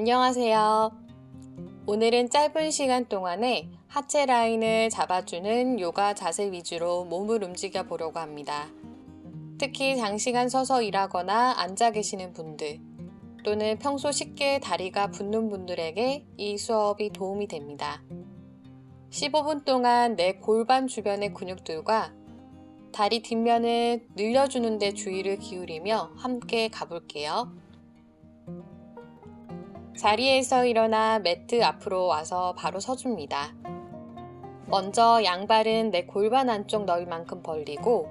안녕하세요. 오늘은 짧은 시간 동안에 하체 라인을 잡아주는 요가 자세 위주로 몸을 움직여 보려고 합니다. 특히 장시간 서서 일하거나 앉아 계시는 분들, 또는 평소 쉽게 다리가 붓는 분들에게 이 수업이 도움이 됩니다. 15분 동안 내 골반 주변의 근육들과 다리 뒷면을 늘려주는 데 주의를 기울이며 함께 가볼게요. 자리에서 일어나 매트 앞으로 와서 바로 서줍니다. 먼저 양발은 내 골반 안쪽 너비만큼 벌리고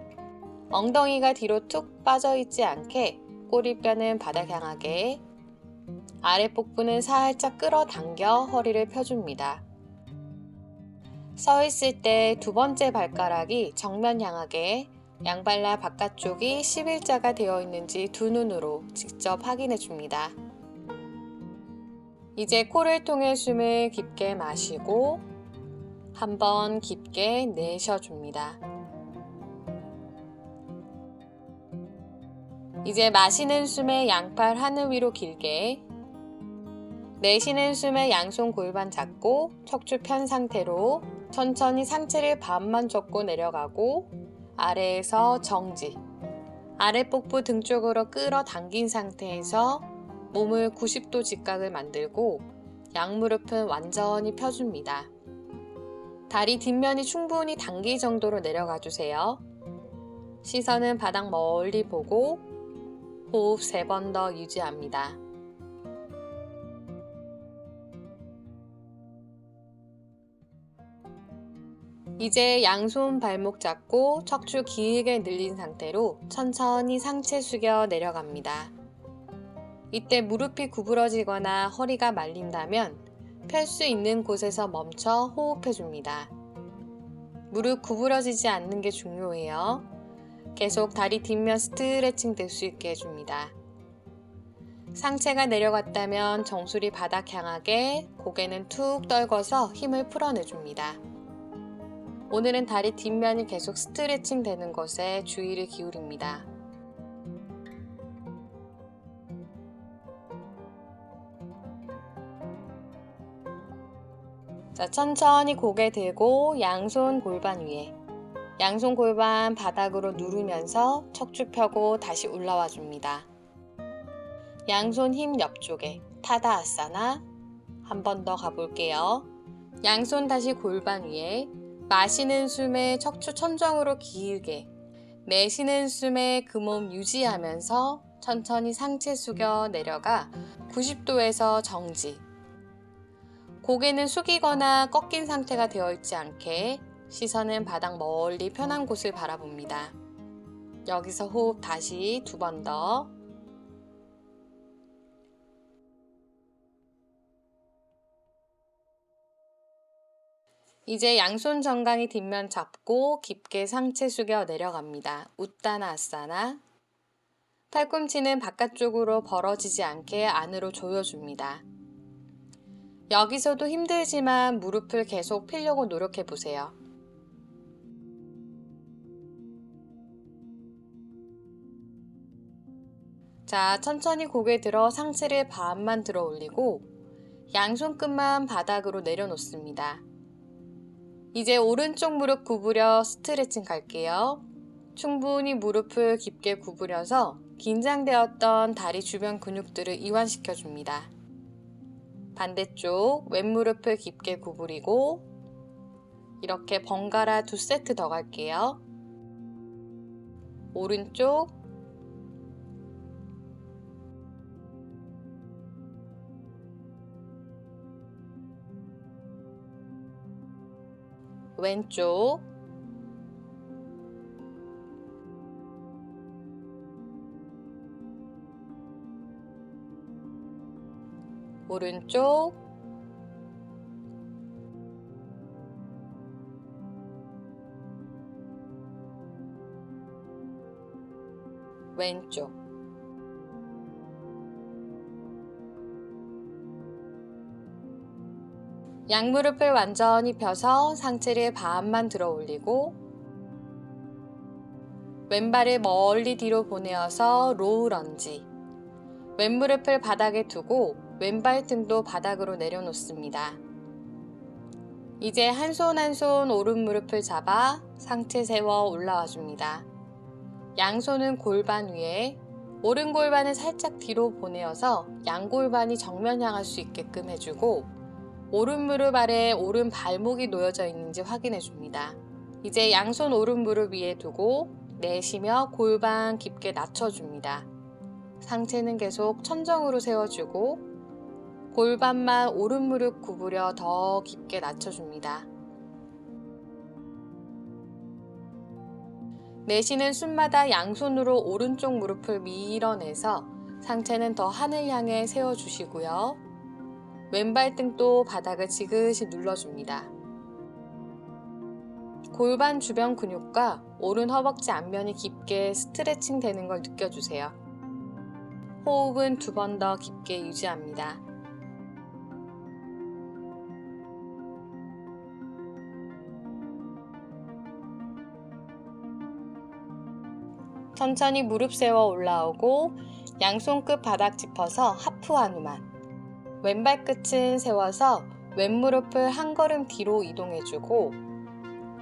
엉덩이가 뒤로 툭 빠져 있지 않게 꼬리뼈는 바닥 향하게 아랫복부는 살짝 끌어당겨 허리를 펴줍니다. 서 있을 때 두 번째 발가락이 정면 향하게 양발라 바깥쪽이 11자가 되어 있는지 두 눈으로 직접 확인해 줍니다. 이제 코를 통해 숨을 깊게 마시고 한 번 깊게 내쉬어줍니다. 이제 마시는 숨에 양팔 하늘 위로 길게 내쉬는 숨에 양손 골반 잡고 척추 편 상태로 천천히 상체를 반만 접고 내려가고 아래에서 정지 아랫복부 등 쪽으로 끌어당긴 상태에서 몸을 90도 직각을 만들고 양무릎은 완전히 펴줍니다. 다리 뒷면이 충분히 당길 정도로 내려가 주세요. 시선은 바닥 멀리 보고 호흡 3번 더 유지합니다. 이제 양손 발목 잡고 척추 길게 늘린 상태로 천천히 상체 숙여 내려갑니다. 이때 무릎이 구부러지거나 허리가 말린다면 펼 수 있는 곳에서 멈춰 호흡해 줍니다. 무릎 구부러지지 않는 게 중요해요. 계속 다리 뒷면 스트레칭 될 수 있게 해줍니다. 상체가 내려갔다면 정수리 바닥 향하게 고개는 툭 떨궈서 힘을 풀어내줍니다. 오늘은 다리 뒷면이 계속 스트레칭 되는 것에 주의를 기울입니다. 자, 천천히 고개 들고 양손 골반 위에 양손 골반 바닥으로 누르면서 척추 펴고 다시 올라와 줍니다. 양손 힘 옆쪽에 타다 아사나 한 번 더 가볼게요. 양손 다시 골반 위에 마시는 숨에 척추 천정으로 길게 내쉬는 숨에 그 몸 유지하면서 천천히 상체 숙여 내려가 90도에서 정지 고개는 숙이거나 꺾인 상태가 되어 있지 않게 시선은 바닥 멀리 편한 곳을 바라봅니다. 여기서 호흡 다시 두 번 더. 이제 양손 정강이 뒷면 잡고 깊게 상체 숙여 내려갑니다. 웃다나 아사나. 팔꿈치는 바깥쪽으로 벌어지지 않게 안으로 조여줍니다. 여기서도 힘들지만 무릎을 계속 펴려고 노력해 보세요. 자, 천천히 고개 들어 상체를 반만 들어 올리고 양손 끝만 바닥으로 내려놓습니다. 이제 오른쪽 무릎 구부려 스트레칭 갈게요. 충분히 무릎을 깊게 구부려서 긴장되었던 다리 주변 근육들을 이완시켜 줍니다. 반대쪽 왼무릎을 깊게 구부리고 이렇게 번갈아 두 세트 더 갈게요. 오른쪽 왼쪽 오른쪽. 왼쪽. 양무릎을 완전히 펴서 상체를 반만 들어 올리고 왼발을 멀리 뒤로 보내어서 로우 런지. 왼무릎을 바닥에 두고 왼발 등도 바닥으로 내려놓습니다. 이제 한 손 한 손 오른 무릎을 잡아 상체 세워 올라와 줍니다. 양손은 골반 위에 오른 골반을 살짝 뒤로 보내어서 양 골반이 정면 향할 수 있게끔 해주고 오른 무릎 아래 오른 발목이 놓여져 있는지 확인해 줍니다. 이제 양손 오른 무릎 위에 두고 내쉬며 골반 깊게 낮춰줍니다. 상체는 계속 천정으로 세워주고 골반만 오른 무릎 구부려 더 깊게 낮춰줍니다. 내쉬는 숨마다 양손으로 오른쪽 무릎을 밀어내서 상체는 더 하늘 향해 세워주시고요. 왼발등도 바닥을 지그시 눌러줍니다. 골반 주변 근육과 오른 허벅지 앞면이 깊게 스트레칭 되는 걸 느껴주세요. 호흡은 두 번 더 깊게 유지합니다. 천천히 무릎 세워 올라오고 양손 끝 바닥 짚어서 하프 한우만. 왼발 끝은 세워서 왼무릎을 한 걸음 뒤로 이동해주고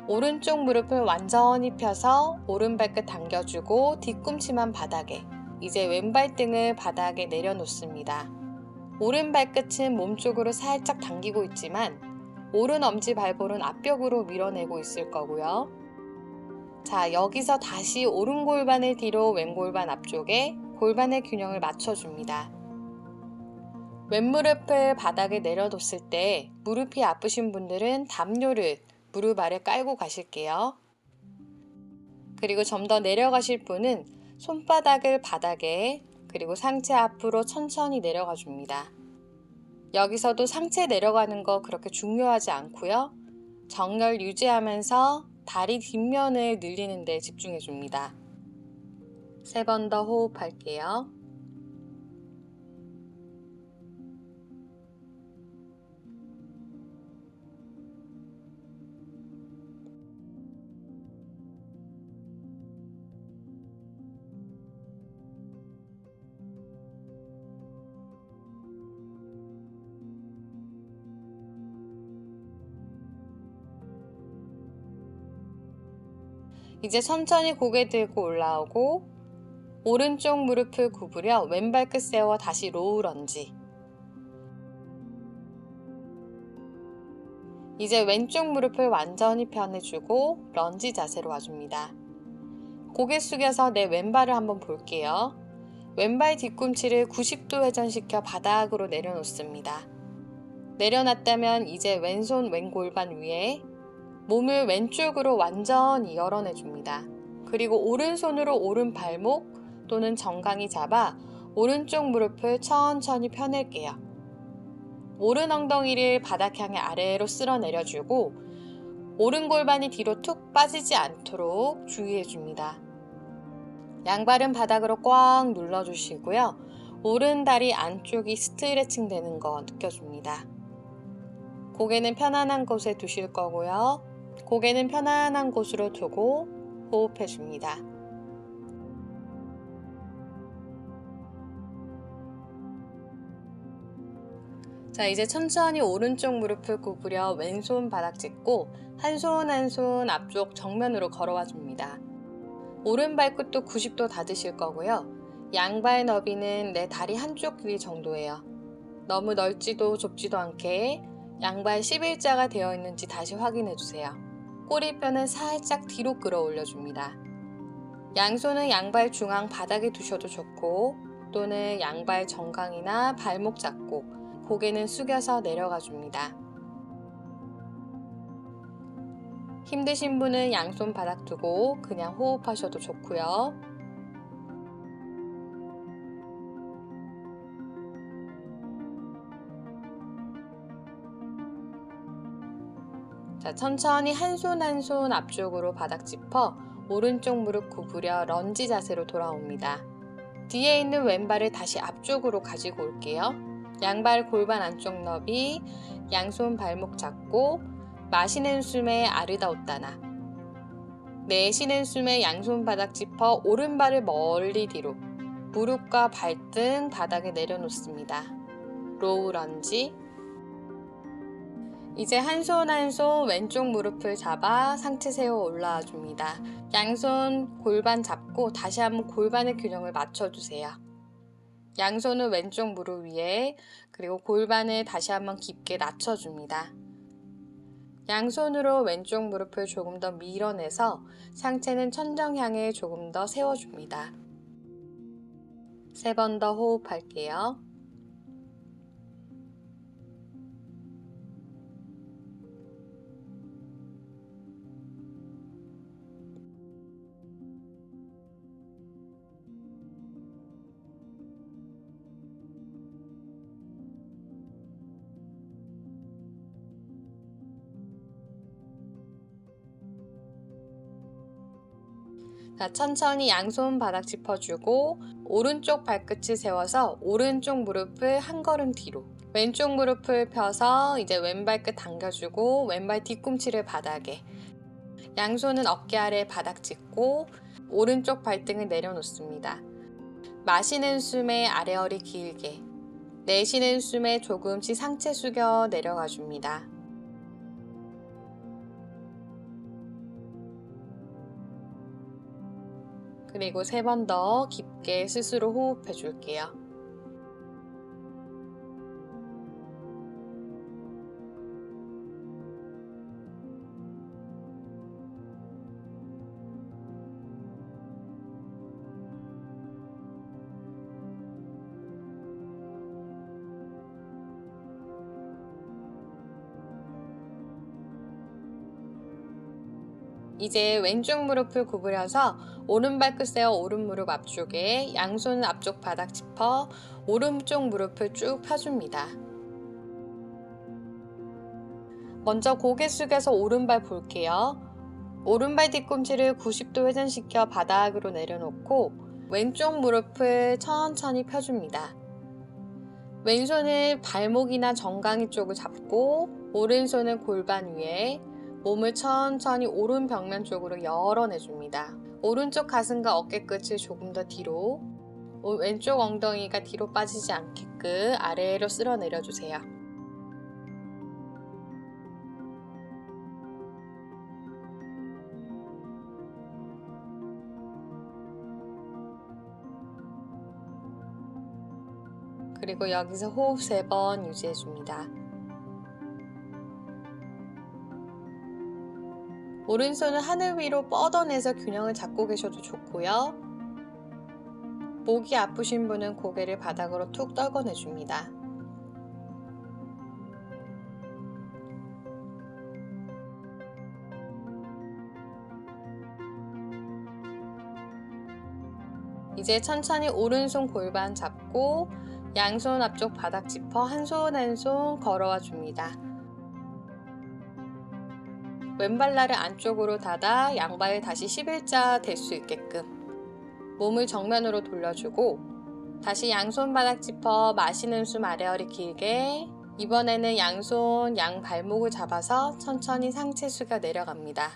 오른쪽 무릎을 완전히 펴서 오른발끝 당겨주고 뒤꿈치만 바닥에 이제 왼발 등을 바닥에 내려놓습니다. 오른발끝은 몸쪽으로 살짝 당기고 있지만 오른 엄지 발볼은 앞벽으로 밀어내고 있을 거고요. 자, 여기서 다시 오른 골반을 뒤로 왼 골반 앞쪽에 골반의 균형을 맞춰줍니다. 왼무릎을 바닥에 내려뒀을 때 무릎이 아프신 분들은 담요를 무릎 아래 깔고 가실게요. 그리고 좀 더 내려가실 분은 손바닥을 바닥에 그리고 상체 앞으로 천천히 내려가 줍니다. 여기서도 상체 내려가는 거 그렇게 중요하지 않고요. 정렬 유지하면서 다리 뒷면을 늘리는 데 집중해 줍니다. 세 번 더 호흡할게요. 이제 천천히 고개 들고 올라오고 오른쪽 무릎을 구부려 왼발 끝 세워 다시 로우 런지. 이제 왼쪽 무릎을 완전히 펴내주고 런지 자세로 와줍니다. 고개 숙여서 내 왼발을 한번 볼게요. 왼발 뒤꿈치를 90도 회전시켜 바닥으로 내려놓습니다. 내려놨다면 이제 왼손 왼골반 위에 몸을 왼쪽으로 완전히 열어내 줍니다. 그리고 오른손으로 오른 발목 또는 정강이 잡아 오른쪽 무릎을 천천히 펴낼게요. 오른 엉덩이를 바닥 향해 아래로 쓸어 내려주고 오른 골반이 뒤로 툭 빠지지 않도록 주의해 줍니다. 양발은 바닥으로 꽉 눌러주시고요. 오른 다리 안쪽이 스트레칭 되는 거 느껴줍니다. 고개는 편안한 곳에 두실 거고요. 고개는 편안한 곳으로 두고 호흡해 줍니다. 자, 이제 천천히 오른쪽 무릎을 구부려 왼손 바닥 짚고 한 손 한 손 앞쪽 정면으로 걸어와 줍니다. 오른 발끝도 90도 닫으실 거고요. 양발 너비는 내 다리 한쪽 길이 정도예요. 너무 넓지도 좁지도 않게 양발 11자가 되어 있는지 다시 확인해 주세요. 꼬리뼈는 살짝 뒤로 끌어올려 줍니다. 양손은 양발 중앙 바닥에 두셔도 좋고 또는 양발 정강이나 발목 잡고 고개는 숙여서 내려가 줍니다. 힘드신 분은 양손 바닥 두고 그냥 호흡하셔도 좋고요. 자, 천천히 한 손 한 손 앞쪽으로 바닥 짚어 오른쪽 무릎 구부려 런지 자세로 돌아옵니다. 뒤에 있는 왼발을 다시 앞쪽으로 가지고 올게요. 양발 골반 안쪽 너비, 양손 발목 잡고 마시는 숨에 아르다 웃다나 내쉬는 숨에 양손 바닥 짚어 오른발을 멀리 뒤로 무릎과 발등 바닥에 내려놓습니다. 로우 런지 이제 한 손 한 손 왼쪽 무릎을 잡아 상체 세워 올라와 줍니다. 양손 골반 잡고 다시 한번 골반의 균형을 맞춰주세요. 양손은 왼쪽 무릎 위에 그리고 골반을 다시 한번 깊게 낮춰줍니다. 양손으로 왼쪽 무릎을 조금 더 밀어내서 상체는 천정 향해 조금 더 세워줍니다. 세 번 더 호흡할게요. 자, 천천히 양손 바닥 짚어주고 오른쪽 발끝을 세워서 오른쪽 무릎을 한 걸음 뒤로 왼쪽 무릎을 펴서 이제 왼발끝 당겨주고 왼발 뒤꿈치를 바닥에 양손은 어깨 아래 바닥 짚고 오른쪽 발등을 내려놓습니다. 마시는 숨에 아래 허리 길게 내쉬는 숨에 조금씩 상체 숙여 내려가 줍니다. 그리고 세 번 더 깊게 스스로 호흡해 줄게요. 이제 왼쪽 무릎을 구부려서 오른발 끝세어 오른 무릎 앞쪽에 양손 앞쪽 바닥 짚어 오른쪽 무릎을 쭉 펴줍니다. 먼저 고개 숙여서 오른발 볼게요. 오른발 뒤꿈치를 90도 회전시켜 바닥으로 내려놓고 왼쪽 무릎을 천천히 펴줍니다. 왼손을 발목이나 정강이 쪽을 잡고 오른손은 골반 위에 몸을 천천히 오른 벽면 쪽으로 열어내줍니다. 오른쪽 가슴과 어깨 끝을 조금 더 뒤로, 왼쪽 엉덩이가 뒤로 빠지지 않게끔 아래로 쓸어 내려주세요. 그리고 여기서 호흡 세번 유지해줍니다. 오른손은 하늘 위로 뻗어내서 균형을 잡고 계셔도 좋고요. 목이 아프신 분은 고개를 바닥으로 툭 떨궈내줍니다. 이제 천천히 오른손 골반 잡고 양손 앞쪽 바닥 짚어 한 손 한 손 걸어와 줍니다. 왼발날을 안쪽으로 닫아 양발 다시 11자 될 수 있게끔 몸을 정면으로 돌려주고 다시 양손 바닥 짚어 마시는 숨 아래 허리 길게 이번에는 양손 양 발목을 잡아서 천천히 상체 숙여 내려갑니다.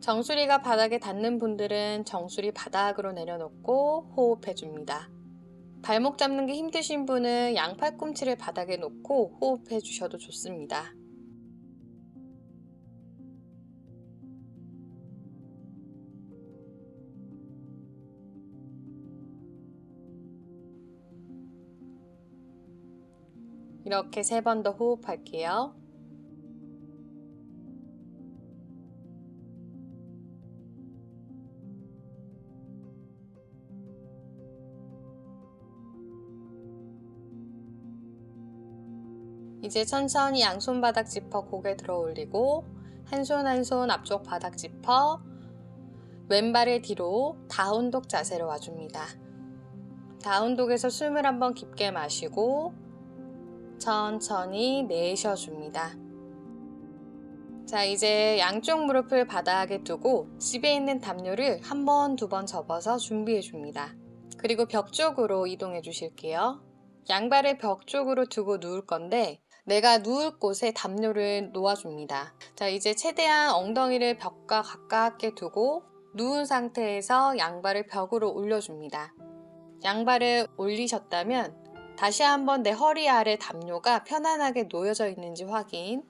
정수리가 바닥에 닿는 분들은 정수리 바닥으로 내려놓고 호흡해 줍니다. 발목 잡는 게 힘드신 분은 양 팔꿈치를 바닥에 놓고 호흡해 주셔도 좋습니다. 이렇게 세 번 더 호흡할게요. 이제 천천히 양손 바닥 짚어 고개 들어 올리고 한 손 한 손 앞쪽 바닥 짚어 왼발을 뒤로 다운독 자세로 와줍니다. 다운독에서 숨을 한번 깊게 마시고 천천히 내쉬어줍니다. 자, 이제 양쪽 무릎을 바닥에 두고 집에 있는 담요를 한 번, 두 번 접어서 준비해 줍니다. 그리고 벽 쪽으로 이동해 주실게요. 양발을 벽 쪽으로 두고 누울 건데 내가 누울 곳에 담요를 놓아줍니다. 자, 이제 최대한 엉덩이를 벽과 가깝게 두고 누운 상태에서 양발을 벽으로 올려줍니다. 양발을 올리셨다면 다시 한번 내 허리 아래 담요가 편안하게 놓여져 있는지 확인.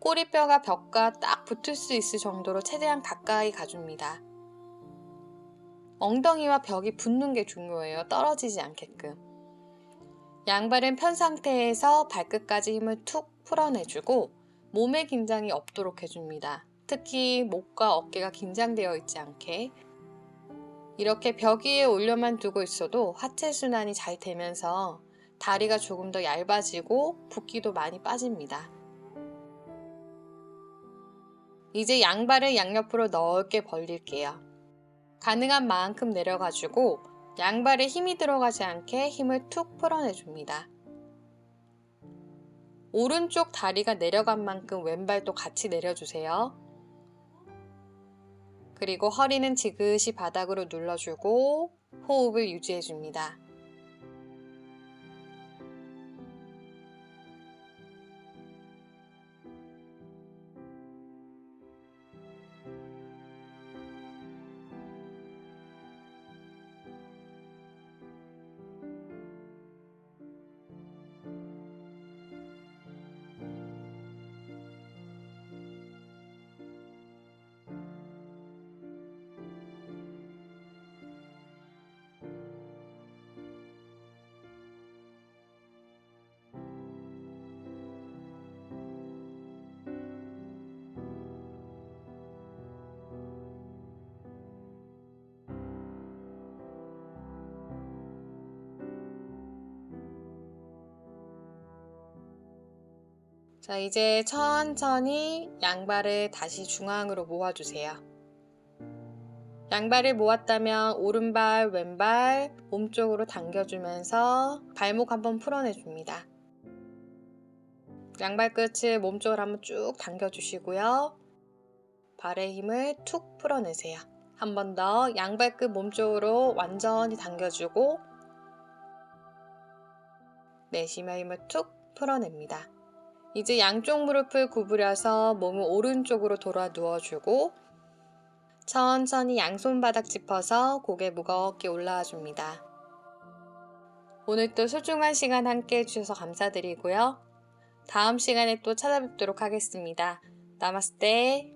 꼬리뼈가 벽과 딱 붙을 수 있을 정도로 최대한 가까이 가줍니다. 엉덩이와 벽이 붙는 게 중요해요. 떨어지지 않게끔. 양발은 편 상태에서 발끝까지 힘을 툭 풀어내주고 몸의 긴장이 없도록 해줍니다. 특히 목과 어깨가 긴장되어 있지 않게. 이렇게 벽 위에 올려만 두고 있어도 하체 순환이 잘 되면서 다리가 조금 더 얇아지고 붓기도 많이 빠집니다. 이제 양발을 양옆으로 넓게 벌릴게요. 가능한 만큼 내려가지고 양발에 힘이 들어가지 않게 힘을 툭 풀어내줍니다. 오른쪽 다리가 내려간 만큼 왼발도 같이 내려주세요. 그리고 허리는 지그시 바닥으로 눌러주고 호흡을 유지해줍니다. 자, 이제 천천히 양발을 다시 중앙으로 모아주세요. 양발을 모았다면 오른발, 왼발 몸쪽으로 당겨주면서 발목 한번 풀어내줍니다. 양발 끝을 몸쪽으로 한번 쭉 당겨주시고요. 발의 힘을 툭 풀어내세요. 한 번 더 양발 끝 몸쪽으로 완전히 당겨주고 내쉬며 힘을 툭 풀어냅니다. 이제 양쪽 무릎을 구부려서 몸을 오른쪽으로 돌아 누워주고 천천히 양손바닥 짚어서 고개 무겁게 올라와 줍니다. 오늘도 소중한 시간 함께 해주셔서 감사드리고요. 다음 시간에 또 찾아뵙도록 하겠습니다. 나마스테.